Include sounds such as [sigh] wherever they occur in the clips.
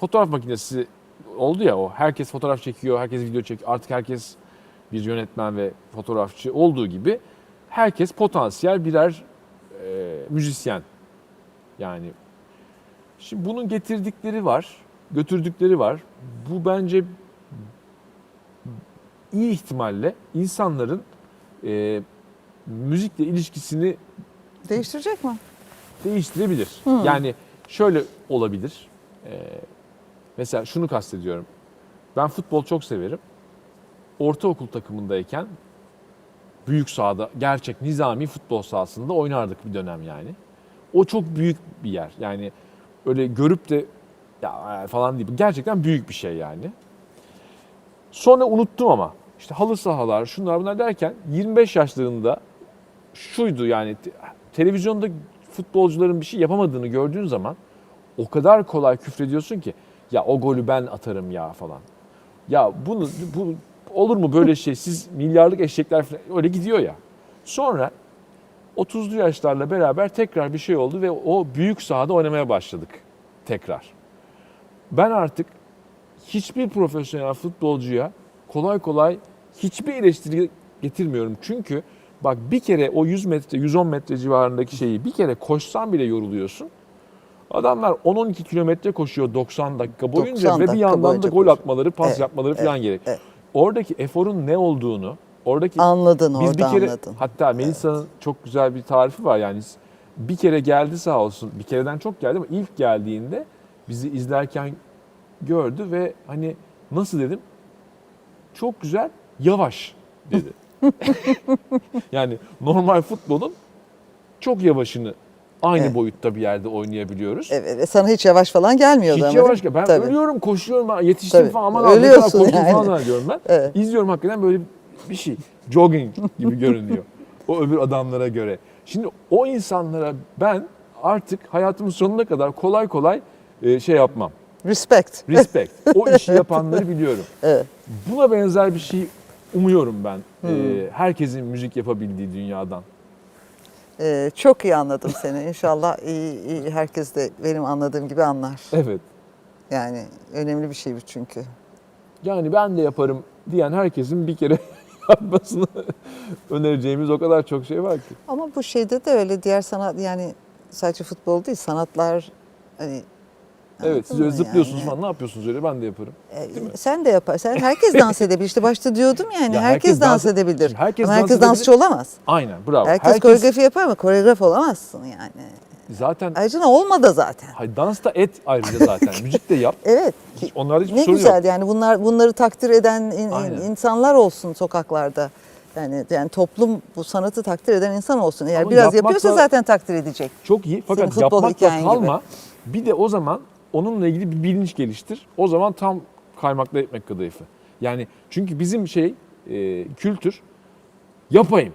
fotoğraf makinesi oldu ya o. Herkes fotoğraf çekiyor, herkes video çekiyor. Artık herkes bir yönetmen ve fotoğrafçı olduğu gibi herkes potansiyel birer e, müzisyen. Yani şimdi bunun getirdikleri var, götürdükleri var. Bu bence iyi ihtimalle insanların e, müzikle ilişkisini Değiştirecek mi? değiştirebilir. Hmm. Yani şöyle olabilir. Ee, mesela şunu kastediyorum. Ben futbol çok severim. Ortaokul takımındayken büyük sahada gerçek nizami futbol sahasında oynardık bir dönem yani. O çok büyük bir yer. Yani öyle görüp de ya falan değil. Gerçekten büyük bir şey yani. Sonra unuttum ama. İşte halı sahalar, şunlar bunlar derken 25 yaşlarında şuydu yani te- televizyonda futbolcuların bir şey yapamadığını gördüğün zaman o kadar kolay küfrediyorsun ki ya o golü ben atarım ya falan. Ya bunu bu olur mu böyle şey siz milyarlık eşekler falan öyle gidiyor ya. Sonra 30'lu yaşlarla beraber tekrar bir şey oldu ve o büyük sahada oynamaya başladık tekrar. Ben artık hiçbir profesyonel futbolcuya kolay kolay hiçbir eleştiri getirmiyorum. Çünkü bak bir kere o 100 metre, 110 metre civarındaki şeyi bir kere koşsan bile yoruluyorsun. Adamlar 10-12 kilometre koşuyor 90 dakika boyunca 90 ve bir dakika yandan da gol koşuyor. atmaları, pas Evet, yapmaları falan gerek. evet. Oradaki eforun ne olduğunu, oradaki Anladın biz orada bir kere anladın. hatta Melisa'nın çok güzel bir tarifi var yani bir kere geldi sağ olsun. Bir kereden çok geldi ama ilk geldiğinde bizi izlerken gördü ve hani nasıl dedim? Çok güzel, yavaş dedi. [laughs] yani normal futbolun çok yavaşını aynı Evet. boyutta bir yerde oynayabiliyoruz. Evet, ve sana hiç yavaş falan gelmiyordu Hiç ama. yavaş mi? ben Tabii. ölüyorum koşuyorum yetiştim Tabii. falan aman Ölüyorsun korktum yani. falan zannediyorum ben. Evet. İzliyorum hakikaten böyle bir şey. Jogging gibi görünüyor. o öbür adamlara göre. Şimdi o insanlara ben artık hayatımın sonuna kadar kolay kolay e, şey yapmam. Respect. Respect. [laughs] O işi yapanları biliyorum. Evet. Buna benzer bir şey umuyorum ben. Hmm. e, herkesin müzik yapabildiği dünyadan. Ee, çok iyi anladım seni. [laughs] İnşallah iyi, iyi, herkes de benim anladığım gibi anlar. Evet. Yani önemli bir şey bu çünkü. Yani ben de yaparım diyen herkesin bir kere [laughs] yapmasını [laughs] önereceğimiz o kadar çok şey var ki. Ama bu şeyde de öyle diğer sanat yani sadece futbol değil sanatlar hani Evet siz öyle zıplıyorsunuz yani? falan ne yapıyorsunuz öyle ben de yaparım. E, sen de yapar. Sen herkes dans edebilir. İşte başta diyordum yani Ya herkes, herkes dans dans- edebilir. Herkes Ama dans herkes edebilir. dansçı olamaz. Aynen bravo. Herkes, koreografi yapar ama koreograf olamazsın yani. Zaten Ayrıca olma da zaten. hayır, dans da et ayrıca zaten. [laughs] Müzik de yap. Evet. Hiç, onlarda hiçbir Ne sorun güzel yok. yani bunlar bunları takdir eden in- Aynen. insanlar olsun sokaklarda. Yani yani toplum bu sanatı takdir eden insan olsun. Eğer Ama biraz yapıyorsa zaten takdir edecek. Çok iyi fakat yapmakla hikayen gibi. kalma. Bir de o zaman onunla ilgili bir bilinç geliştir. O zaman tam kaymakla ekmek kadayıfı. Yani çünkü bizim şey e, kültür yapayım.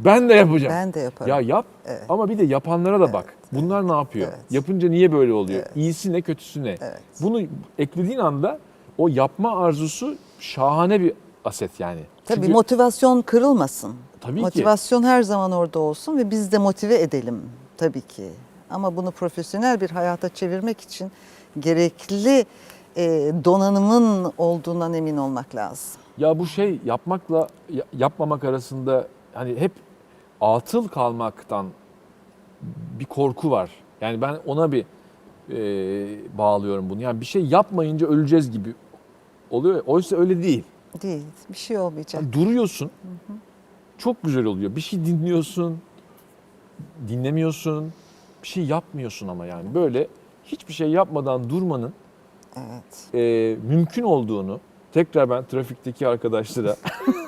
Ben de yapacağım. Ben de yaparım. Ya yap Evet. ama bir de yapanlara da bak. Bunlar ne yapıyor? evet. Yapınca niye böyle oluyor? Evet. İyisi ne kötüsü ne? Evet. Bunu eklediğin anda o yapma arzusu şahane bir aset yani. Tabii Çünkü- motivasyon kırılmasın. Tabii ki. Motivasyon her zaman orada olsun ve biz de motive edelim tabii ki. Ama bunu profesyonel bir hayata çevirmek için gerekli e, donanımın olduğundan emin olmak lazım. Ya bu şey yapmakla ya- yapmamak arasında hani hep atıl kalmaktan bir korku var. Yani ben ona bir e, bağlıyorum bunu. Yani bir şey yapmayınca öleceğiz gibi oluyor. Oysa öyle değil. Değil, bir şey olmayacak. Yani duruyorsun. Çok güzel oluyor. Bir şey dinliyorsun. Dinlemiyorsun. Bir şey yapmıyorsun ama yani. Böyle hiçbir şey yapmadan durmanın Evet. e, mümkün olduğunu tekrar ben trafikteki arkadaşlara [laughs]